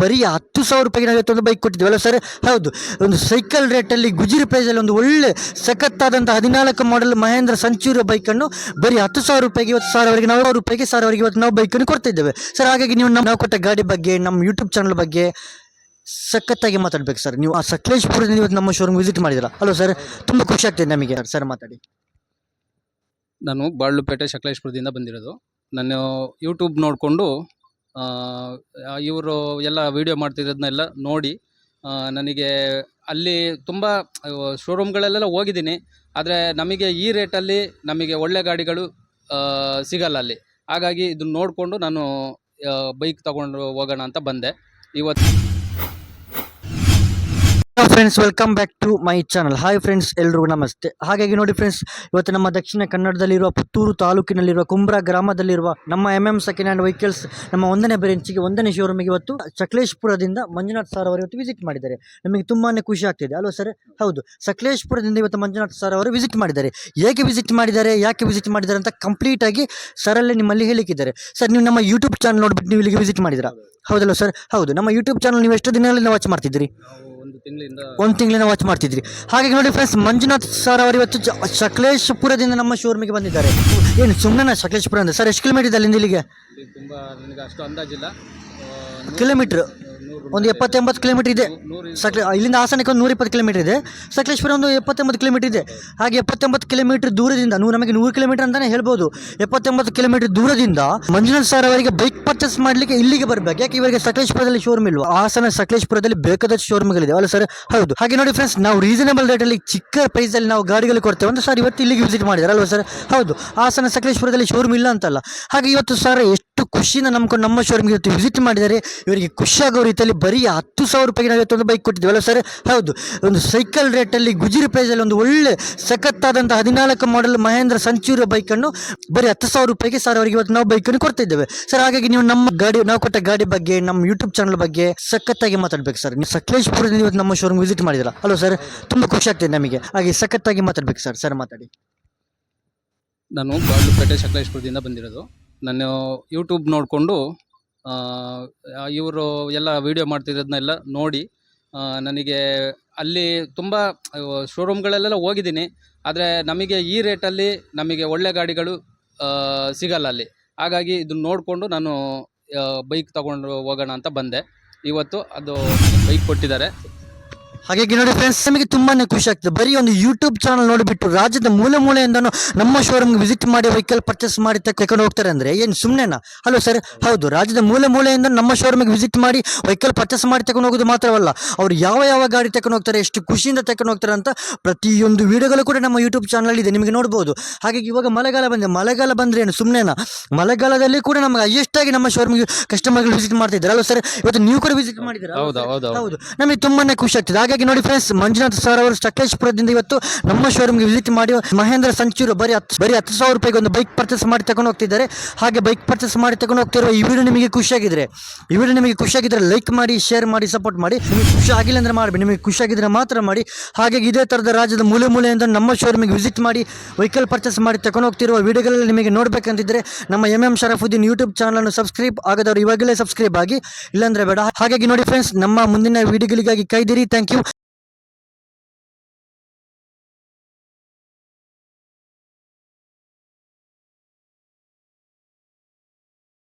ಬರೀ ಹತ್ತು ಸಾವಿರ ರೂಪಾಯಿಗೆ ನಾವು ಇವತ್ತೊಂದು ಬೈಕ್ ಕೊಟ್ಟಿದ್ದೀವಲ್ಲ ಸರ್ ಹೌದು. ಒಂದು ಸೈಕಲ್ ರೇಟಲ್ಲಿ ಗುಜಿರಿ ಪ್ರೈಸಲ್ಲಿ ಒಂದು ಒಳ್ಳೆ ಸಖತ್ತಾದಂಥ ಹದಿನಾಲ್ಕು ಮಾಡೆಲ್ ಮಹೇಂದ್ರ ಸಂಚೂರ ಬೈಕನ್ನು ಬರೀ ಹತ್ತು ಸಾವಿರ ರೂಪಾಯಿಗೆ ಇವತ್ತು ಸಾವಿರವರೆಗೆ ನಾವು ರೂಪಾಯಿಗೆ ಸಾವಿರವರೆಗೆ ಇವತ್ತು ನಾವು ಬೈಕನ್ನು ಕೊಡ್ತಿದ್ದೇವೆ. ಸರ್ ಹಾಗಾಗಿ ನೀವು ನಮ್ಮ ನಾವು ಕೊಟ್ಟ ಗಾಡಿ ಬಗ್ಗೆ, ನಮ್ಮ ಯೂಟ್ಯೂಬ್ ಚಾನಲ್ ಬಗ್ಗೆ ಸಖತ್ತಾಗಿ ಮಾತಾಡ್ಬೇಕು ಸರ್ ನೀವು ಆ ಸಕಲೇಶ್ಪುರದಿಂದ ಇವತ್ತು ನಮ್ಮ ಶೋರೂಮ್ ವಿಸಿಟ್ ಮಾಡಿದಿರ ಹಲೋ ಸರ್ ತುಂಬ ಖುಷಿ ಆಗ್ತಿದೆ ನಮಗೆ ಸರ್ ಮಾತಾಡಿ. ನಾನು ಬಾಳ್ಲುಪೇಟೆ ಸಕಲೇಶ್ಪುರದಿಂದ ಬಂದಿರೋದು. ನಾನು ಯೂಟ್ಯೂಬ್ ನೋಡಿಕೊಂಡು ಇವರು ಎಲ್ಲ ವೀಡಿಯೋ ಮಾಡ್ತಿರೋದನ್ನೆಲ್ಲ ನೋಡಿ ನನಗೆ ಅಲ್ಲಿ ತುಂಬ ಶೋರೂಮ್ಗಳಲ್ಲೆಲ್ಲ ಹೋಗಿದ್ದೀನಿ. ಆದರೆ ನಮಗೆ ಈ ರೇಟಲ್ಲಿ ನಮಗೆ ಒಳ್ಳೆ ಗಾಡಿಗಳು ಸಿಗಲ್ಲ ಅಲ್ಲಿ. ಹಾಗಾಗಿ ಇದನ್ನ ನೋಡಿಕೊಂಡು ನಾನು ಬೈಕ್ ತಗೊಂಡು ಹೋಗೋಣ ಅಂತ ಬಂದೆ. ಇವತ್ತು friends welcome back to my channel hi friends ಎಲ್ರಿಗೂ ನಮಸ್ತೆ. ಹಾಗಾಗಿ ನೋಡಿ ಫ್ರೆಂಡ್ಸ್ ಇವತ್ತು ನಮ್ಮ ದಕ್ಷಿಣ ಕನ್ನಡದಲ್ಲಿರುವ ಪುತ್ತೂರು ತಾಲೂಕಿನಲ್ಲಿರುವ ಕುಂಬ್ರ ಗ್ರಾಮದಲ್ಲಿರುವ ನಮ್ಮ M M second hand vehicles ನಮ್ಮ ಒಂದನೇ ಬ್ರೆಂಚಿಗೆ ಒಂದನೇ ಶೋರೂಮಿಗೆ ಇವತ್ತು ಸಕಲೇಶ್ಪುರದಿಂದ ಮಂಜುನಾಥ್ ಸರ್ ಅವರು ಇವತ್ತು ವಿಸಿಟ್ ಮಾಡಿದ್ದಾರೆ. ನಮಗೆ ತುಂಬಾ ಖುಷಿ ಆಗ್ತಿದೆ. ಅಲ್ವಾ ಸರ್ ಹೌದು. ಸಕಲೇಶ್ಪುರದಿಂದ ಇವತ್ತು ಮಂಜುನಾಥ್ ಸರ್ ಅವರು ವಿಸಿಟ್ ಮಾಡಿದ್ದಾರೆ. ಹೇಗೆ ವಿಸಿಟ್ ಮಾಡಿದ್ದಾರೆ, ಯಾಕೆ ವಿಸಿಟ್ ಮಾಡಿದ್ದಾರೆ ಅಂತ ಕಂಪ್ಲೀಟ್ ಆಗಿ ಸರಲ್ಲೇ ನಿಮ್ಮಲ್ಲಿ ಹೇಳಿಕಿದ್ದಾರೆ ಸರ್ ನೀವು ನಮ್ಮ ಯೂಟ್ಯೂಬ್ ಚಾನಲ್ ನೋಡ್ಬಿಟ್ಟು ನೀವು ಇಲ್ಲಿಗೆ ವಿಸಿಟ್ ಮಾಡಿದ್ರ ಹೌದಲ್ಲ ಸರ್ ಹೌದು. ನಮ್ಮ ಯೂಟ್ಯೂಬ್ ಚಾನಲ್ ನೀವು ಎಷ್ಟು ದಿನಗಳಿಂದ ವಾಚ್ ಮಾಡ್ತಿದ್ದೀರಿ? ಒಂದು ತಿಂಗಳಿಂದ ಒಂದು ತಿಂಗಳಿಂದ ವಾಚ್ ಮಾಡ್ತಿದ್ರಿ. ಹಾಗಾಗಿ ನೋಡಿ ಫ್ರೆಂಡ್ಸ್ ಮಂಜುನಾಥ್ ಸರ್ ಅವರು ಇವತ್ತು ಜ- ಸಕಲೇಶಪುರದಿಂದ ನಮ್ಮ ಶೋರೂಮಿಗೆ ಬಂದಿದ್ದಾರೆ. ಏನು ಸುಮ್ಮನೆ ಸಕಲೇಶಪುರ ಅಂದ್ರೆ? ಸರ್ ಎಷ್ಟು ಕಿಲೋಮೀಟರ್ ಇದೆ ಅಲ್ಲಿಂದ ಇಲ್ಲಿಗೆ? ತುಂಬ ನನಗೆ ಅಷ್ಟು ಅಂದಾಜಿಲ್ಲ. ಆ, ನೂರು- ಕಿಲೋಮೀಟ್ರ್ ನೂರು ಒಂದು ಎಪ್ಪತ್ತೆಂಬತ್ತು ಕಿಲೋಮೀಟರ್ ಇದೆ. ಸಕಲ ಇಲ್ಲಿಂದ ಹಾಸನಕ್ಕೆ ಒಂದು ನೂರ ಇಪ್ಪತ್ತು ಕಿಲೋಮೀಟರ್ ಇದೆ. ಸಕಲೇಶ್ವರ ಒಂದು ಎಪ್ಪತ್ತೆಂಬತ್ತು ಕಿಲೋಮೀಟರ್ ಇದೆ. ಹಾಗೆ ಎಪ್ಪತ್ತೆಂಬತ್ತು ಕಿಲೋಮೀಟರ್ ದೂರದಿಂದ ನೂರು ನಮಗೆ ನೂರು ಕಿಲೋಮೀಟರ್ ಅಂತಾನೆ ಹೇಳ್ಬೋದು. ಎಪ್ಪತ್ತೆಂಬತ್ತು ಕಿಲೋಮೀಟರ್ ದೂರದಿಂದ ಮಂಜುನಾಥ್ ಸರ್ ಅವರಿಗೆ ಬೈಕ್ ಪರ್ಚೇಸ್ ಮಾಡಲಿಕ್ಕೆ ಇಲ್ಲಿಗೆ ಬರಬೇಕು. ಯಾಕೆ ಇವರಿಗೆ ಸಕಲೇಶ್ಪುರದಲ್ಲಿ ಶೋರೂಮ್ ಇಲ್ವಾ? ಹಾಸನ ಸಕಲೇಶ್ಪುರದಲ್ಲಿ ಬೇಕಾದಷ್ಟು ಶೋರೂಮ್ಗಳಿದೆ ಅಲ್ಲ ಸರ್ ಹೌದು. ಹಾಗೆ ನೋಡಿ ಫ್ರೆಂಡ್ಸ್ ನಾವು ರೀಸನೇಬಲ್ ರೇಟಲ್ಲಿ ಚಿಕ್ಕ ಪ್ರೈಸಲ್ಲಿ ನಾವು ಗಾಡಿಗಳು ಕೊಡ್ತೇವೆ ಅಂತ ಸರ್ ಇವತ್ತು ಇಲ್ಲಿಗೆ ವಿಸಿಟ್ ಮಾಡಿದ್ದಾರೆ ಅಲ್ವಾ ಸರ್ ಹೌದು. ಹಾಸನ ಸಕಲೇಶ್ಪುರದಲ್ಲಿ ಶೋರೂಮ್ ಇಲ್ಲ ಅಂತಲ್ಲ. ಹಾಗೆ ಇವತ್ತು ಸರ್ ಎಷ್ಟು ಖುಷಿನ ನಮ್ಕೊಂಡು ನಮ್ಮ ಶೋರೂಮ್ಗೆ ಇವತ್ತು ವಿಸಿಟ್ ಮಾಡಿದರೆ ಇವರಿಗೆ ಖುಷಿಯಾಗೋ ರೀತಿಯಲ್ಲಿ ಬರೀ ಹತ್ತು ಸಾವಿರ ರೂಪಾಯಿಗೆ ನಾವು ಇವತ್ತೊಂದು ಬೈಕ್ ಕೊಟ್ಟಿದ್ದೀವಲ್ಲ ಸರ್ ಹೌದು. ಒಂದು ಸೈಕಲ್ ರೇಟಲ್ಲಿ ಗುಜಿರಿ ಪ್ರೈಸಲ್ಲಿ ಒಂದು ಒಳ್ಳೆ ಸಖತ್ತಾದಂಥ ಹದಿನಾಲ್ಕು ಮಾಡೆಲ್ ಮಹೇಂದ್ರ ಸಂಚೂರ ಬೈಕನ್ನು ಬರೀ ಹತ್ತು ಸಾವಿರ ರೂಪಾಯಿಗೆ ಸರ್ ಅವರಿಗೆ ಇವತ್ತು ನಾವು ಬೈಕನ್ನು ಕೊಡ್ತಾ ಇದ್ದೇವೆ ಸರ್ ಹಾಗಾಗಿ ನೀವು ನಮ್ಮ ಗಾಡಿ, ನಾವು ಕೊಟ್ಟ ಗಾಡಿ ಬಗ್ಗೆ, ನಮ್ಮ ಯೂಟ್ಯೂಬ್ ಚಾನಲ್ ಬಗ್ಗೆ ಸಖತ್ತಾಗಿ ಮಾತಾಡ್ಬೇಕು ಸರ್ ನೀವು ಸಕಲೇಶ್ಪುರದಿಂದ ಇವತ್ತು ನಮ್ಮ ಶೋರೂಮ್ ವಿಸಿಟ್ ಮಾಡಿದಿರ ಹಲೋ ಸರ್ ತುಂಬ ಖುಷಿ ಆಗ್ತಿದೆ ನಮಗೆ. ಹಾಗೆ ಸಖತ್ತಾಗಿ ಮಾತಾಡ್ಬೇಕು ಸರ್ ಸರ್ ಮಾತಾಡಿ. ನಾನು ಬಾಗಲಪೇಟೆ ಸಕಲೇಶ್ಪುರದಿಂದ ಬಂದಿರೋದು. ನಾನು ಯೂಟ್ಯೂಬ್ ನೋಡಿಕೊಂಡು ಇವರು ಎಲ್ಲ ವೀಡಿಯೋ ಮಾಡ್ತಿರೋದನ್ನೆಲ್ಲ ನೋಡಿ ನನಗೆ ಅಲ್ಲಿ ತುಂಬ ಶೋರೂಮ್ಗಳಲ್ಲೆಲ್ಲ ಹೋಗಿದ್ದೀನಿ. ಆದರೆ ನಮಗೆ ಈ ರೇಟಲ್ಲಿ ನಮಗೆ ಒಳ್ಳೆ ಗಾಡಿಗಳು ಸಿಗಲ್ಲ ಅಲ್ಲಿ. ಹಾಗಾಗಿ ಇದನ್ನು ನೋಡಿಕೊಂಡು ನಾನು ಬೈಕ್ ತಗೊಂಡು ಹೋಗೋಣ ಅಂತ ಬಂದೆ. ಇವತ್ತು ಅದು ಬೈಕ್ ಕೊಟ್ಟಿದ್ದಾರೆ. ಹಾಗಾಗಿ ನೋಡಿ ಫ್ರೆಂಡ್ಸ್ ನಮಗೆ ತುಂಬಾನೇ ಖುಷಿ ಆಗ್ತದೆ. ಬರೀ ಒಂದು ಯೂಟ್ಯೂಬ್ ಚಾನಲ್ ನೋಡಿಬಿಟ್ಟು ರಾಜ್ಯದ ಮೂಲೆ ಮೂಲೆಯಿಂದ ನಮ್ಮ ಶೋರೂಮ್ಗೆ ವಿಸಿಟ್ ಮಾಡಿ ವೆಹಿಕಲ್ ಪರ್ಚೇಸ್ ಮಾಡಿ ತಕೊಂಡು ಹೋಗ್ತಾರೆ ಅಂದ್ರೆ ಏನು ಸುಮ್ಮನೆನಾ ಹಲೋ ಸರ್ ಹೌದು ರಾಜ್ಯದ ಮೂಲೆ ಮೂಲೆಯಿಂದ ನಮ್ಮ ಶೋರೂಮಿಗೆ ವಿಸಿಟ್ ಮಾಡಿ ವೆಹಿಕಲ್ ಪರ್ಚೇಸ್ ಮಾಡಿ ತಕೊಂಡು ಹೋಗೋದು ಮಾತ್ರವಲ್ಲ ಅವ್ರು ಯಾವ ಯಾವ ಗಾಡಿ ತಕೊಂಡು ಹೋಗ್ತಾರೆ ಎಷ್ಟು ಖುಷಿಯಿಂದ ತಕೊಂಡು ಹೋಗ್ತಾರೆ ಅಂತ ಪ್ರತಿಯೊಂದು ವಿಡಿಯೋಗಳು ಕೂಡ ನಮ್ಮ ಯೂಟ್ಯೂಬ್ ಚಾನಲ್ ಇದೆ ನಿಮಗೆ ನೋಡ್ಬೋದು. ಹಾಗಾಗಿ ಇವಾಗ ಮಳೆಗಾಲ ಬಂದಿದೆ ಮಳೆಗಾಲ ಬಂದ್ರೆ ಏನು ಸುಮ್ಮನೆನಾ ಮಳೆಗಾಲದಲ್ಲಿ ಕೂಡ ನಮಗೆ ಹೈಯೆಸ್ಟ್ ಆಗಿ ನಮ್ಮ ಶೋರೂಮ್ಗೆ ಕಸ್ಟಮರ್ಗಳು ವಿಸಿಟ್ ಮಾಡ್ತಿದ್ದಾರೆ. ಅಲ್ಲ ಸರ್ ಇವತ್ತು ನೀವು ಕೂಡ ವಿಸಿಟ್ ಮಾಡಿದ್ದೀರಾ? ಹೌದಾ ಹೌದಾ. ಹೌದು ನಮಗೆ ತುಂಬಾನೇ ಖುಷಿ ಆಗ್ತದೆ. ಹಾಗಾಗಿ ನೋಡಿ ಫ್ರೆಂಡ್ಸ್ ಮಂಜುನಾಥ್ ಸರ್ ಅವರು ಸಕಲೇಶ್ಪುರದಿಂದ ಇವತ್ತು ನಮ್ಮ ಶೋರೂಮ್ಗೆ ವಿಸಿಟ್ ಮಾಡಿ, ಮಹೇಂದ್ರ ಸಂಚೂರು ಬರೀ ಹತ್ತು ಬರೀ ಹತ್ತು ಸಾವಿರ ರೂಪಾಯಿಗೆ ಒಂದು ಬೈಕ್ ಪರ್ಚೇಸ್ ಮಾಡಿ ತಗೊಂಡು ಹೋಗ್ತಿದ್ದಾರೆ. ಹಾಗೆ ಬೈಕ್ ಪರ್ಚೇಸ್ ಮಾಡಿ ತಗೊಂಡು ಹೋಗ್ತಿರುವ ಈ ವಿಡಿಯೋ ನಿಮಗೆ ಖುಷಿಯಾಗಿದ್ರೆ ಈ ವಿಡಿಯೋ ನಿಮಗೆ ಖುಷಿಯಾಗಿದ್ರೆ ಲೈಕ್ ಮಾಡಿ ಶೇರ್ ಮಾಡಿ ಸಪೋರ್ಟ್ ಮಾಡಿ. ನಿಮಗೆ ಖುಷಿ ಆಗಿಲ್ಲ ಅಂದ್ರೆ ಮಾಡಬೇಡಿ, ನಿಮಗೆ ಖುಷಿಯಾಗಿದ್ರೆ ಮಾತ್ರ ಮಾಡಿ. ಹಾಗೆ ಇದೇ ಥರದ ರಾಜ್ಯದ ಮೂಲೆ ಮೂಲೆಯಿಂದ ನಮ್ಮ ಶೋರೂಮಿಗೆ ವಿಸಿಟ್ ಮಾಡಿ ವೆಹಿಕಲ್ ಪರ್ಚೇಸ್ ಮಾಡಿ ತಗೊಂಡು ಹೋಗ್ತಿರುವ ವಿಡಿಯೋಗಳಲ್ಲಿ ನಿಮಗೆ ನೋಡಬೇಕಂತಿದ್ರೆ ನಮ್ಮ ಎಂ ಎಂ ಶರಫುದ್ದೀನ್ ಯೂಟ್ಯೂಬ್ ಚಾನಲನ್ನು ಸಬ್ಸ್ಕ್ರೈಬ್ ಆಗದವರು ಇವಾಗಲೇ ಸಬ್ಸ್ಕ್ರೈಬ್ ಆಗಿ, ಇಲ್ಲಾಂದ್ರೆ ಬೇಡ. ಹಾಗಾಗಿ ನೋಡಿ ಫ್ರೆಂಡ್ಸ್ ನಮ್ಮ ಮುಂದಿನ ವಿಡಿಯೋಗಳಿಗಾಗಿ ಕೈದಿರಿ. Thank you